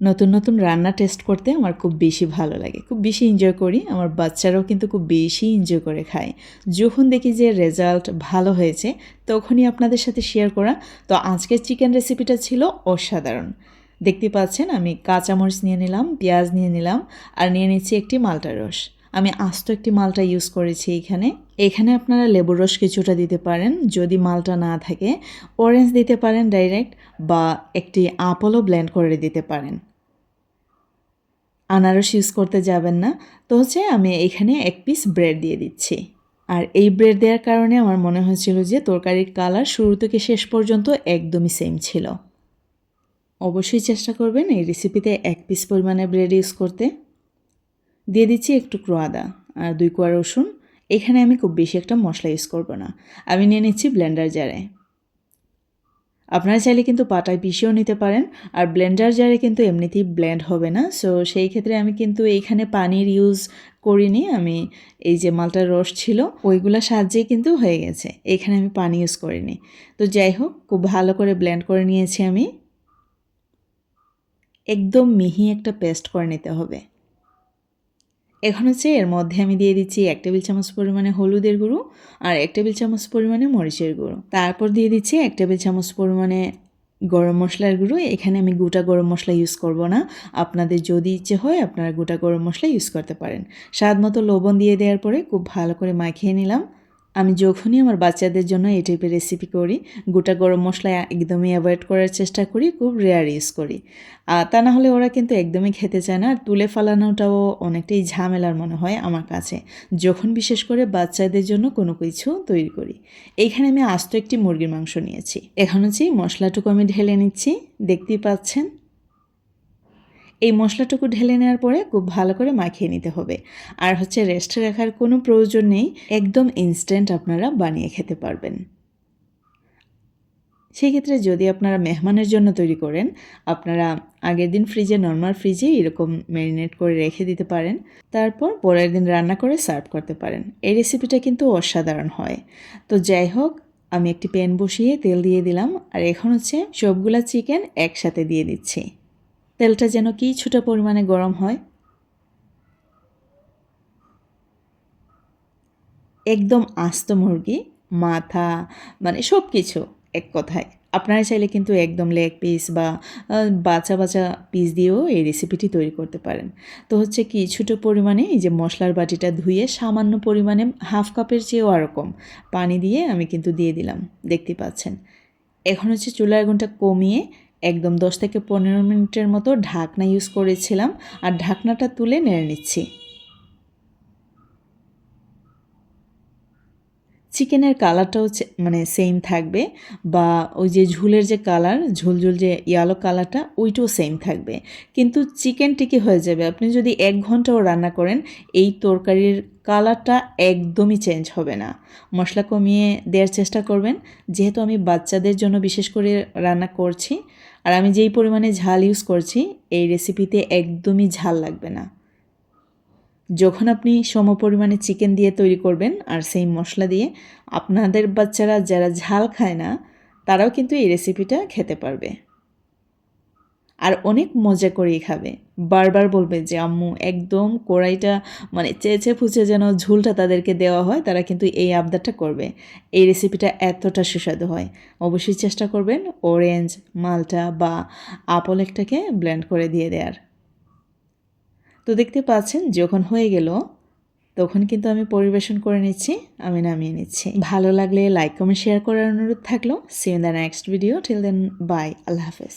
নতুন নতুন রান্না টেস্ট করতে আমার খুব বেশি ভালো লাগে। খুব বেশি এনজয় করি। আমার বাচ্চারাও কিন্তু খুব বেশি এনজয় করে খায়। যখন দেখি যে রেজাল্ট ভালো হয়েছে, তখনই আপনাদের সাথে শেয়ার করা। তো আজকের চিকেন রেসিপিটা ছিল অসাধারণ। দেখতে পাচ্ছেন, আমি কাঁচামরিচ নিয়ে নিলাম, পেঁয়াজ নিয়ে নিলাম, আর নিয়ে নিচ্ছি একটি মালটা রস। আমি আস্ত একটি মালটা ইউজ করেছি এখানে। এখানে আপনারা লেবুর রস কিছুটা দিতে পারেন। যদি মালটা না থাকে অরেঞ্জ দিতে পারেন ডাইরেক্ট বা একটি আপলও ব্লেন্ড করে দিতে পারেন। আনারস ইউজ করতে যাবেন না। তো হচ্ছে আমি এখানে এক পিস ব্রেড দিয়ে দিচ্ছি। আর এই ব্রেড দেওয়ার কারণে আমার মনে হয়েছিল যে তরকারির কালার শুরু থেকে শেষ পর্যন্ত একদমই সেম ছিল। অবশ্যই চেষ্টা করবেন এই রেসিপিতে এক পিস পরিমাণে ব্রেড ইউজ করতে। দিয়ে দিচ্ছি একটু আদা আর দুই কোয়া রসুন। এখানে আমি খুব বেশি একটা মশলা ইউজ করব না। আমি নিয়ে নিচ্ছি ব্লেন্ডার জারে আপনারা চাইলে কিন্তু পাটায় পিষেও নিতে পারেন, আর ব্লেন্ডার জারে কিন্তু এমনিতেই ব্লেন্ড হবে না। সো সেই ক্ষেত্রে আমি কিন্তু এইখানে পানির ইউজ করিনি। আমি এই যে মালটার রস ছিল ওইগুলোর সাহায্যেই কিন্তু হয়ে গেছে। এখানে আমি পানি ইউজ করিনি। তো যাই হোক, খুব ভালো করে ব্লেন্ড করে নিয়েছি আমি। একদম মিহি একটা পেস্ট করে নিতে হবে। এখন হচ্ছে এর মধ্যে আমি দিয়ে দিচ্ছি এক টেবিল চামচ পরিমাণে হলুদের গুঁড়ো আর এক টেবিল চামচ পরিমাণে মরিচের গুঁড়ো। তারপর দিয়ে দিচ্ছি এক টেবিল চামচ পরিমাণে গরম মশলার গুঁড়ো। এখানে আমি গোটা গরম মশলা ইউজ করব না। আপনাদের যদি ইচ্ছে হয় আপনারা গোটা গরম মশলা ইউজ করতে পারেন। স্বাদ মতো লবণ দিয়ে দেওয়ার পরে খুব ভালো করে মাখিয়ে নিলাম। আমি যখনই আমার বাচ্চাদের জন্য এই টাইপের রেসিপি করি, গোটা গরম মশলা একদমই অ্যাভয়েড করার চেষ্টা করি, খুব রেয়ার ইউজ করি। আর তা না হলে ওরা কিন্তু একদমই খেতে চায় না, আর তুলে ফালানোটাও অনেকটাই ঝামেলার মনে হয় আমার কাছে, যখন বিশেষ করে বাচ্চাদের জন্য কোনো কিছু তৈরি করি। এইখানে আমি আস্ত একটি মুরগির মাংস নিয়েছি। এখন হচ্ছে মশলাটুকু আমি ঢেলে নিচ্ছি, দেখতেই পাচ্ছেন। এই মশলাটুকু ঢেলে নেওয়ার পরে খুব ভালো করে মাখিয়ে নিতে হবে। আর হচ্ছে রেস্টে রাখার কোনো প্রয়োজন নেই, একদম ইনস্ট্যান্ট আপনারা বানিয়ে খেতে পারবেন। সেই ক্ষেত্রে যদি আপনারা মেহমানের জন্য তৈরি করেন, আপনারা আগের দিন ফ্রিজে নর্মাল ফ্রিজে এরকম ম্যারিনেট করে রেখে দিতে পারেন। তারপর পরের দিন রান্না করে সার্ভ করতে পারেন। এই রেসিপিটা কিন্তু অসাধারণ হয়। তো যাই হোক, আমি একটি প্যান বসিয়ে তেল দিয়ে দিলাম। আর এখন হচ্ছে সবগুলা চিকেন একসাথে দিয়ে দিচ্ছি। তেলটা যেন কিছুটা পরিমাণে গরম হয়। একদম আস্ত মুরগি, মাথা মানে সব কিছু এক কথায়। আপনারা চাইলে কিন্তু একদম লেগ পিস বা বাচ্চা বাচ্চা পিস দিয়েও এই রেসিপিটি তৈরি করতে পারেন। তো হচ্ছে কি, ছোটো পরিমাণে এই যে মশলার বাটিটা ধুয়ে সামান্য পরিমাণে হাফ কাপের চেয়েও আরকম পানি দিয়ে আমি কিন্তু দিয়ে দিলাম। দেখতে পাচ্ছেন। এখন হচ্ছে চুলার আগুনটা কমিয়ে একদম দশ থেকে পনেরো মিনিটের মতো ঢাকনা ইউজ করেছিলাম আর ঢাকনাটা তুলে নেড়ে নিচ্ছি। চিকেনের কালারটাও মানে সেম থাকবে বা ওই যে ঝুলের যে কালার ঝুলঝুল যে ইয়ালো কালারটা, ওইটাও সেম থাকবে। কিন্তু চিকেন টিকি হয়ে যাবে। আপনি যদি এক ঘন্টাও রান্না করেন, এই তরকারির কালারটা একদমই চেঞ্জ হবে না। মশলা কমিয়ে দেওয়ার চেষ্টা করবেন। যেহেতু আমি বাচ্চাদের জন্য বিশেষ করে রান্না করছি, আর আমি যেই পরিমাণে ঝাল ইউজ করছি, এই রেসিপিতে একদমই ঝাল লাগবে না। যখন আপনি সম পরিমাণে চিকেন দিয়ে তৈরি করবেন আর সেই মশলা দিয়ে, আপনাদের বাচ্চারা যারা ঝাল খায় না, তারাও কিন্তু এই রেসিপিটা খেতে পারবে। আর অনেক মজা করেই খাবে। বারবার বলবে যে, আম্মু, একদম কড়াইটা মানে চেঁচে ফুচে যেন ঝুলটা তাদেরকে দেওয়া হয়, তারা কিন্তু এই আবদারটা করবে। এই রেসিপিটা এতটা সুস্বাদু হয়। অবশ্যই চেষ্টা করবেন অরেঞ্জ মালটা বা আপল একটাকে ব্লেন্ড করে দিয়ে দেওয়ার তো দেখতে পাচ্ছেন, যখন হয়ে গেল, তখন কিন্তু আমি পরিবেশন করে নিচ্ছি, আমি নামিয়ে নিচ্ছি। ভালো লাগলে লাইক কমেন্ট শেয়ার করার অনুরোধ থাকল। See in the next video till then bye আল্লাহ হাফেজ।